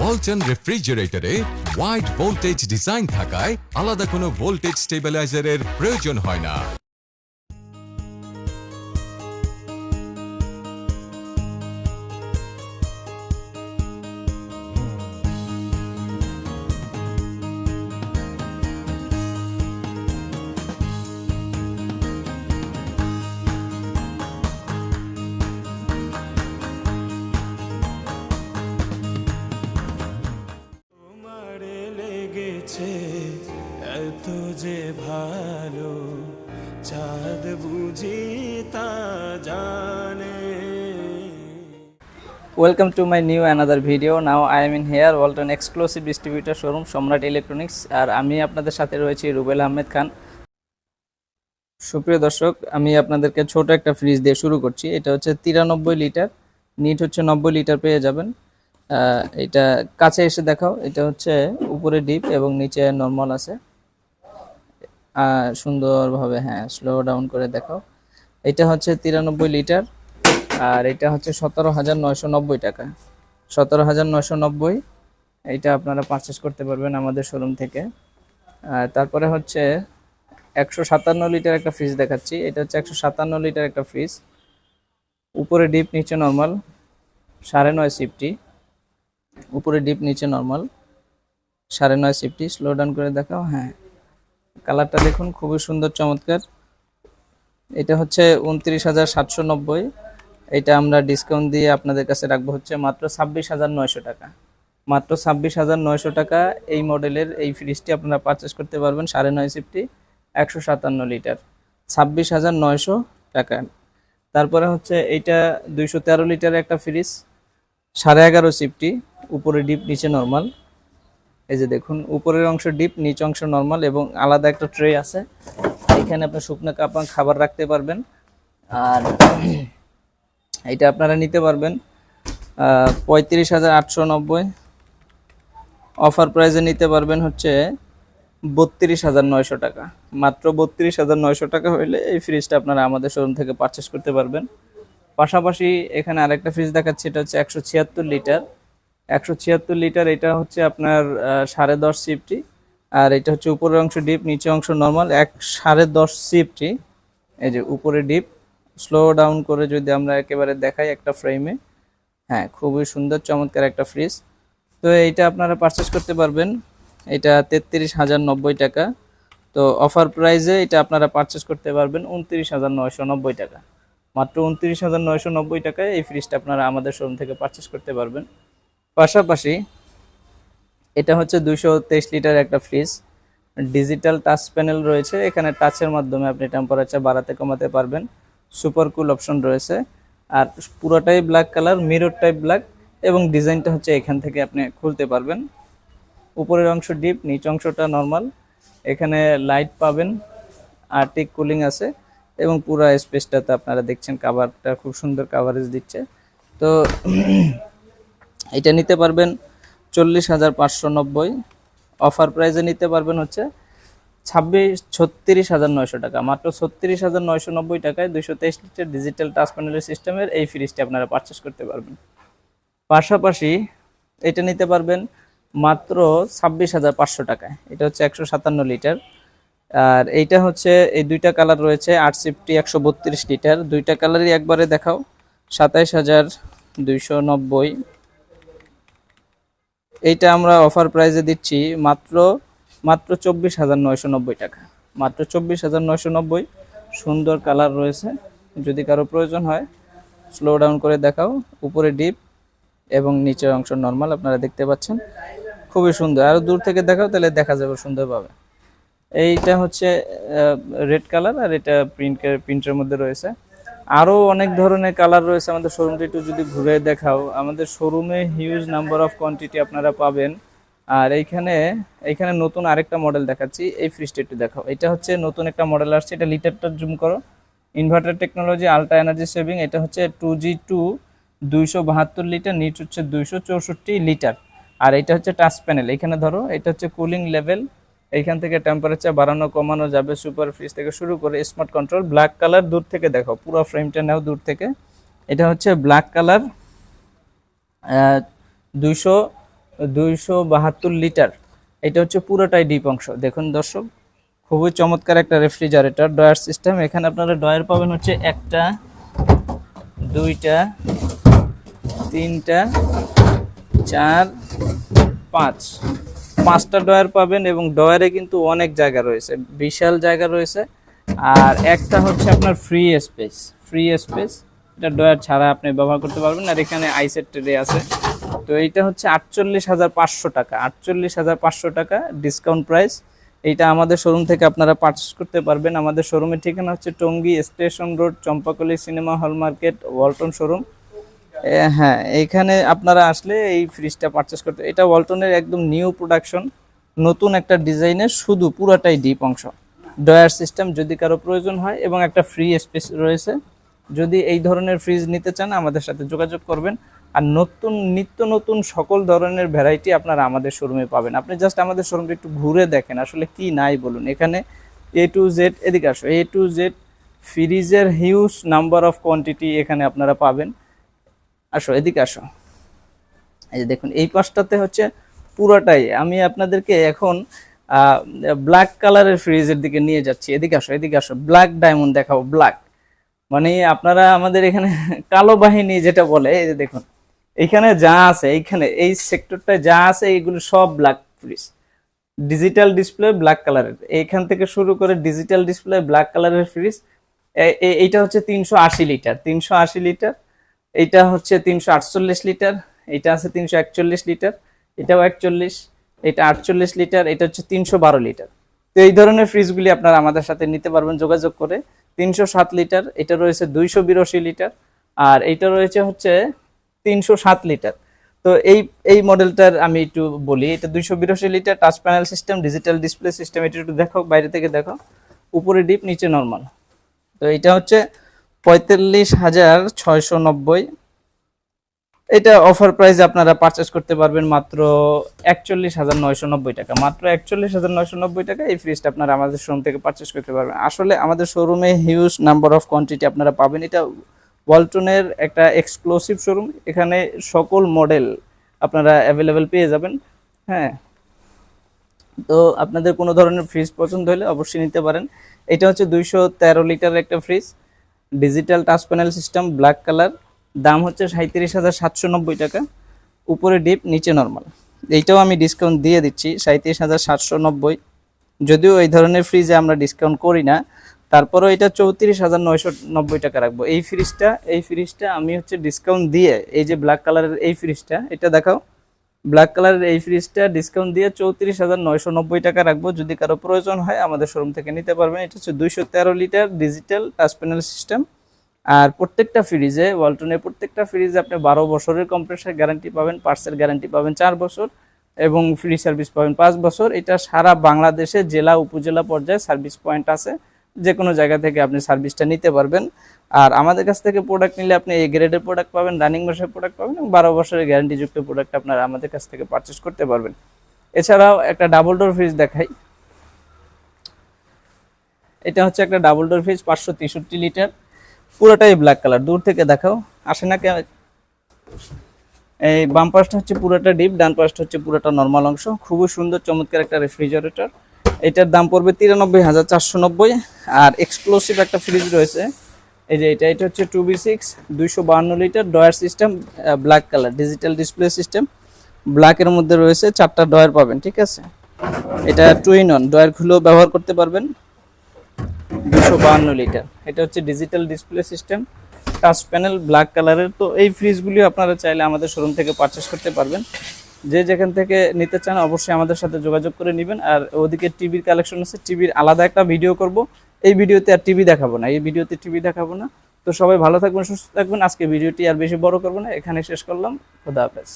ওয়ালটন রেফ্রিজারেটরে wide voltage design থাকায় আলাদা কোনো ভোল্টেজ স্টেবিলাইজারের প্রয়োজন হয় না। লেগেছে এত যে ভালো চাঁদ বুঝি তা জানে। Welcome to my new another video. Now I am in here, Walton exclusive distributor showroom Samrat electronics আর আমি আপনাদের সাথে রয়েছি রুবেল আহমেদ খান। সুপ্রিয় দর্শক, আমি আপনাদেরকে ছোট একটা ফ্রিজ দিয়ে শুরু করছি। এটা হচ্ছে তিরানব্বই লিটার নিট হচ্ছে নব্বই লিটার পেয়ে যাবেন। এটা কাছে এসে দেখাও। এটা হচ্ছে উপরে ডিপ এবং নিচে নর্মাল আছে। সুন্দরভাবে হ্যাঁ স্লো ডাউন করে দেখাও। এটা হচ্ছে তিরানব্বই লিটার আর এটা হচ্ছে সতেরো হাজার নয়শো নব্বই টাকা। সতেরো হাজার নয়শো নব্বই, এটা আপনারা পারচেস করতে পারবেন আমাদের শোরুম থেকে। আর তারপরে হচ্ছে একশো সাতান্ন লিটার একটা ফ্রিজ দেখাচ্ছি। এটা হচ্ছে একশো সাতান্ন লিটার একটা ফ্রিজ উপরে ডিপ, নিচে নর্মাল। সাড়ে নয় সিফটি উপরে ডিপ নিচে নর্মাল সাড়ে নয় সিফটি স্লো ডাউন করে দেখাও হ্যাঁ। কালারটা দেখুন, খুবই সুন্দর, চমৎকার। এটা হচ্ছে উনত্রিশ হাজার সাতশো নব্বই। এটা আমরা ডিসকাউন্ট দিয়ে আপনাদের কাছে রাখব হচ্ছে মাত্র ছাব্বিশ হাজার নয়শো টাকা। মাত্র ছাব্বিশ হাজার নয়শো টাকা এই মডেলের এই ফ্রিজটি আপনারা পারচেস করতে পারবেন সাড়ে নয় সিফটি একশো সাতান্ন লিটার ছাব্বিশ হাজার নয়শো টাকা। তারপরে হচ্ছে এইটা দুইশো তেরো লিটারের একটা ফ্রিজ সাড়ে এগারো সিফটি উপরে ডিপ নিচে নর্মাল এই যে দেখুন, উপরের অংশ ডিপ নিচ অংশ নর্মাল এবং আলাদা একটা ট্রে আছে। এখানে আপনি শুকনো কাপা খাবার রাখতে পারবেন। আর এটা আপনারা নিতে পারবেন পঁয়ত্রিশ হাজার আটশো নব্বই। অফার প্রাইসে নিতে পারবেন হচ্ছে বত্রিশ হাজার নয়শো টাকা। মাত্র বত্রিশ হাজার নয়শো টাকা হইলে এই ফ্রিজটা আপনারা আমাদের শোরুম থেকে পারচেস করতে পারবেন। পাশাপাশি এখানে আরেকটা ফ্রিজ দেখাচ্ছি, এটা হচ্ছে একশো ছিয়াত্তর লিটার একশো ছিয়াত্তর লিটার এটা হচ্ছে আপনার সাড়ে দশ সিফটি আর এটা হচ্ছে উপরের অংশ ডিপ নিচে অংশ নর্মাল এক সাড়ে দশ সিফটি এই যে উপরে ডিপ স্লো ডাউন করে যদি আমরা একেবারে দেখাই একটা ফ্রেমে হ্যাঁ খুবই সুন্দর, চমৎকার একটা ফ্রিজ তো এইটা আপনারা পারচেস করতে পারবেন। এটা তেত্রিশ হাজার নব্বই টাকা। তো অফার প্রাইসে এটা আপনারা পারচেস করতে পারবেন উনত্রিশ হাজার নয়শো নব্বই টাকা। মাত্র উনত্রিশ হাজার নয়শো নব্বই টাকায় এই ফ্রিজটা আপনারা আমাদের শোরুম থেকে পারচেস করতে পারবেন। পাশাপাশি এটা হচ্ছে তেইশ লিটার একটা ফ্রিজ ডিজিটাল টাচ প্যানেল রয়েছে। এখানে টাচের মাধ্যমে আপনি টেম্পারেচার বাড়াতে কমাতে পারবেন। সুপার কুল অপশন রয়েছে। আর পুরোটাই black colour mirror type black এবং ডিজাইনটা হচ্ছে এখান থেকে আপনি খুলতে পারবেন। উপরের অংশ ডিপ নিচ অংশটা নর্মাল এখানে লাইট পাবেন আর্টিক কুলিং আছে এবং পুরো স্পেসটাতে আপনারা দেখছেন কাভারটা খুব সুন্দর কাভারেজ দিচ্ছে। তো এটা নিতে পারবেন চল্লিশ হাজার পাঁচশো নব্বই। অফার প্রাইসে নিতে পারবেন হচ্ছে ছাব্বিশ, ছত্রিশ হাজার নয়শো টাকা। মাত্র ছত্রিশ হাজার নয়শো নব্বই টাকায় দুইশো তেইশ লিটার ডিজিটাল টাচ প্যানেলের সিস্টেমের এই ফ্রিজটি আপনারা পারচেস করতে পারবেন। পাশাপাশি এটা নিতে পারবেন মাত্র ছাব্বিশ হাজার পাঁচশো টাকায়। এটা হচ্ছে একশো সাতান্ন লিটার। আর এইটা হচ্ছে এই দুইটা কালার রয়েছে আট সিফটি একশো বত্রিশ লিটার। দুইটা কালারই একবারে দেখাও, সাতাইশ হাজার দুইশো নব্বই। এইটা আমরা অফার প্রাইসে দিচ্ছি মাত্র মাত্র চব্বিশ হাজার নয়শো নব্বই টাকা। মাত্র চব্বিশ হাজার নয়শো নব্বই, সুন্দর কালার রয়েছে। যদি কারও প্রয়োজন হয় স্লো ডাউন করে দেখাও। উপরে ডিপ এবং নিচের অংশ নর্মাল আপনারা দেখতে পাচ্ছেন। খুবই সুন্দর। আরও দূর থেকে দেখাও, তাহলে দেখা যাবে সুন্দরভাবে। এইটা হচ্ছে রেড কালার আর এটা প্রিন্ট প্রিন্টের মধ্যে রয়েছে। আরও অনেক ধরনের কালার রয়েছে আমাদের শোরুমটা একটু যদি ঘুরে দেখাও। আমাদের শোরুমে হিউজ নাম্বার অফ কোয়ান্টিটি আপনারা পাবেন। আর এইখানে এইখানে নতুন আরেকটা মডেল দেখাচ্ছি, এই ফ্রিজটা একটু দেখাও। এটা হচ্ছে নতুন একটা মডেল আসছে, এটা লিটারটা জুম করো। Inverter technology ultra energy saving এটা হচ্ছে টু জি টু দুইশো বাহাত্তর লিটার নিচ হচ্ছে দুইশো চৌষট্টি লিটার আর এটা হচ্ছে টাচ প্যানেল এখানে ধরো, এটা হচ্ছে কুলিং লেভেল এইখান থেকে টেম্পারেচার বাড়ানো, কমানো যাবে সুপার ফ্রিজ থেকে শুরু করে স্মার্ট কন্ট্রোল ব্ল্যাক কালার দূর থেকে দেখো, পুরো ফ্রেমটা নাও দূর থেকে। এটা হচ্ছে ব্ল্যাক কালার দুইশো দুইশো বাহাত্তর লিটার এটা হচ্ছে পুরোটাই ডিপ অংশ। দেখুন দর্শক, খুবই চমৎকার একটা রেফ্রিজারেটর ডয়ার সিস্টেম এখানে আপনারা ডয়ার পাবেন হচ্ছে একটা, দুইটা, তিনটা, চার, পাঁচ। পাঁচটা ডয়ার পাবেন এবং ডয়ারে কিন্তু অনেক জায়গা রয়েছে, বিশাল জায়গা রয়েছে। আর একটা হচ্ছে আপনার ফ্রি স্পেস ফ্রি স্পেস এটা ডয়ার ছাড়া আপনি ব্যবহার করতে পারবেন আর এখানে আইসেট ট্রে আছে। তো এইটা হচ্ছে আটচল্লিশ হাজার পাঁচশো টাকা, আটচল্লিশ হাজার পাঁচশো টাকা ডিসকাউন্ট প্রাইস এইটা আমাদের শোরুম থেকে আপনারা পারচেস করতে পারবেন। আমাদের শোরুমের ঠিকানা হচ্ছে Tongi station road, Champakali cinema hall market, Walton showroom হ্যাঁ এইখানে আপনারা আসলে এই ফ্রিজটা পারচেস করতে এটা ওয়ালটনের একদম নিউ প্রোডাকশন নতুন একটা ডিজাইনের শুধু পুরাটাই ডিপ অংশ। ডয়ার সিস্টেম যদি কারও প্রয়োজন হয় এবং একটা ফ্রি স্পেস রয়েছে, যদি এই ধরনের ফ্রিজ নিতে চান, আমাদের সাথে যোগাযোগ করবেন। আর নতুন, নিত্য নতুন সকল ধরনের ভ্যারাইটি আপনারা আমাদের শোরুমে পাবেন। আপনি জাস্ট আমাদের শোরুমটা একটু ঘুরে দেখেন, আসলে কি নাই বলুন। এখানে এ টু জেড এদিকে আসো। এ টু জেড ফ্রিজের হিউজ নাম্বার অফ কোয়ান্টিটি এখানে আপনারা পাবেন। আসো, এদিকে আসো। এই যে দেখুন, এই পাশটাতে হচ্ছে পুরোটাই। আমি আপনাদেরকে এখন ব্ল্যাক কালারের ফ্রিজের দিকে নিয়ে যাচ্ছি। এদিকে আসো এদিকে আসো। ব্ল্যাক ডায়মন্ড দেখাবো ব্ল্যাক মানে আপনারা আমাদের এখানে কালো বাহিনী যেটা বলে, এই যে দেখুন। এইখানে যা আছে, এইখানে, এই সেক্টরটায় যা আছে, এইগুলো সব black fridge digital display black কালারের এইখান থেকে শুরু করে ডিজিটাল ডিসপ্লে ব্ল্যাক কালারের ফ্রিজ এইটা হচ্ছে তিনশো আশি লিটার তিনশো আশি লিটার এইটা হচ্ছে তিনশো আটচল্লিশ লিটার, এটা আছে তিনশো একচল্লিশ লিটার, এটাও একচল্লিশ, এটা আটচল্লিশ লিটার, এটা হচ্ছে তিনশো বারো লিটার। তো এই ধরনের ফ্রিজগুলি আপনারা আমাদের সাথে নিতে পারবেন যোগাযোগ করে। তিনশো সাত লিটার, এটা রয়েছে দুইশো বিরাশি লিটার, আর এইটা রয়েছে হচ্ছে তিনশো সাত লিটার। তো এই এই মডেলটার আমি একটু বলি, এটা দুইশো বিরাশি litre, touch panel system, digital display system, এটা একটু দেখো, বাইরে থেকে দেখো। উপরে ডিপ, নিচে নর্মাল। তো এটা হচ্ছে পঁয়তাল্লিশ হাজার ছয়শো নব্বই। এটা অফার প্রাইস আপনারা পারচেস করতে পারবেন মাত্র একচল্লিশ হাজার নয়শো নব্বই টাকা। মাত্র একচল্লিশ হাজার নয়শো নব্বই টাকা এই ফ্রিজটা আপনারা আমাদের শোরুম থেকে পারচেস করতে পারবেন। আসলে আমাদের শোরুমে হিউজ নাম্বার অফ কোয়ান্টিটি আপনারা পাবেন। এটা ওয়ালটনের একটা এক্সক্লুসিভ শোরুম এখানে সকল মডেল আপনারা অ্যাভেলেবেল পেয়ে যাবেন। হ্যাঁ। তো আপনাদের কোনো ধরনের ফ্রিজ পছন্দ হলে অবশ্যই নিতে পারেন। এটা হচ্ছে দুইশো তেরো লিটার একটা fridge digital touch panel system, black colour. দাম হচ্ছে সাঁত্রিশ হাজার সাতশো নব্বই টাকা। উপরে ডিপ, নিচে নর্মাল। এইটাও আমি ডিসকাউন্ট দিয়ে দিচ্ছি, সাঁত্রিশ হাজার সাতশো নব্বই। যদিও এই ধরনের ফ্রিজে আমরা ডিসকাউন্ট করি না, তারপরও এটা চৌত্রিশ হাজার নয়শো নব্বই টাকা রাখব। এই ফ্রিজটা এই ফ্রিজটা আমি হচ্ছে ডিসকাউন্ট দিয়ে, এই যে ব্ল্যাক কালারের এই ফ্রিজটা এটা দেখাও। ব্ল্যাক কালারের এই ফ্রিজটা ডিসকাউন্ট দিয়ে চৌত্রিশ হাজার নয়শো নব্বই টাকা রাখব। যদি কারও প্রয়োজন হয়, আমাদের শোরুম থেকে নিতে পারবেন। এটা হচ্ছে দুইশো তেরো litre digital touch panel system আর প্রত্যেকটা ফ্রিজে ওয়ালটনের প্রত্যেকটা ফ্রিজে আপনি বারো বছরের কম্প্রেসার গ্যারান্টি পাবেন পার্সের গ্যারান্টি পাবেন চার বছর এবং ফ্রি সার্ভিস পাবেন পাঁচ বছর। এটা সারা বাংলাদেশে জেলা, উপজেলা পর্যায়ে সার্ভিস পয়েন্ট আছে। যে কোনো জায়গা থেকে আপনি সার্ভিসটা নিতে পারবেন। আর আমাদের কাছ থেকে প্রোডাক্ট নিলে আপনি এই গ্রেডের প্রোডাক্ট পাবেন রানিং মাসের প্রোডাক্ট পাবেন এবং বারো বছরের গ্যারান্টিযুক্ত প্রোডাক্ট আপনারা আমাদের কাছ থেকে পারচেস করতে পারবেন। এছাড়াও একটা ডাবল ডোর ফ্রিজ দেখাই। এটা হচ্ছে একটা ডাবল ডোর ফ্রিজ পাঁচশো তেষট্টি লিটার পুরোটাই ব্ল্যাক কালার দূর থেকে দেখাও। আসে না কেন? এই বাম পাশটা হচ্ছে পুরোটা ডিপ ডান পাশটা হচ্ছে পুরোটা নর্মাল অংশ। খুবই সুন্দর, চমৎকার একটা রেফ্রিজারেটর এটার দাম পড়বে তিরানব্বই হাজার চারশো নব্বই। আর এক্সক্লুসিভ একটা ফ্রিজ রয়েছে। এই যে এটা এটা হচ্ছে টু বি সিক্স দুইশো বাহান্ন litre drawer system black colour digital display system ব্ল্যাকের মধ্যে রয়েছে চারটা ডয়ার পাবেন, ঠিক আছে? এটা টুইন অন ডয়ার খুলেও ব্যবহার করতে পারবেন। দুশো বাহান্ন লিটার, এটা হচ্ছে digital display system touch panel black কালারের তো এই ফ্রিজগুলি আপনারা চাইলে আমাদের শোরুম থেকে পারচেস করতে পারবেন। যে যেখান থেকে নিতে চান, অবশ্যই আমাদের সাথে যোগাযোগ করে নেবেন। আর ওদিকে টিভির কালেকশন আছে টিভির আলাদা একটা ভিডিও করব। এই ভিডিওতে আর টিভি দেখাবো না, এই ভিডিওতে টিভি দেখাবো না। তো সবাই ভালো থাকবেন, সুস্থ থাকবেন। আজকে ভিডিওটি আর বেশি বড় করব না এখানে শেষ করলাম। খোদা হাফেজ।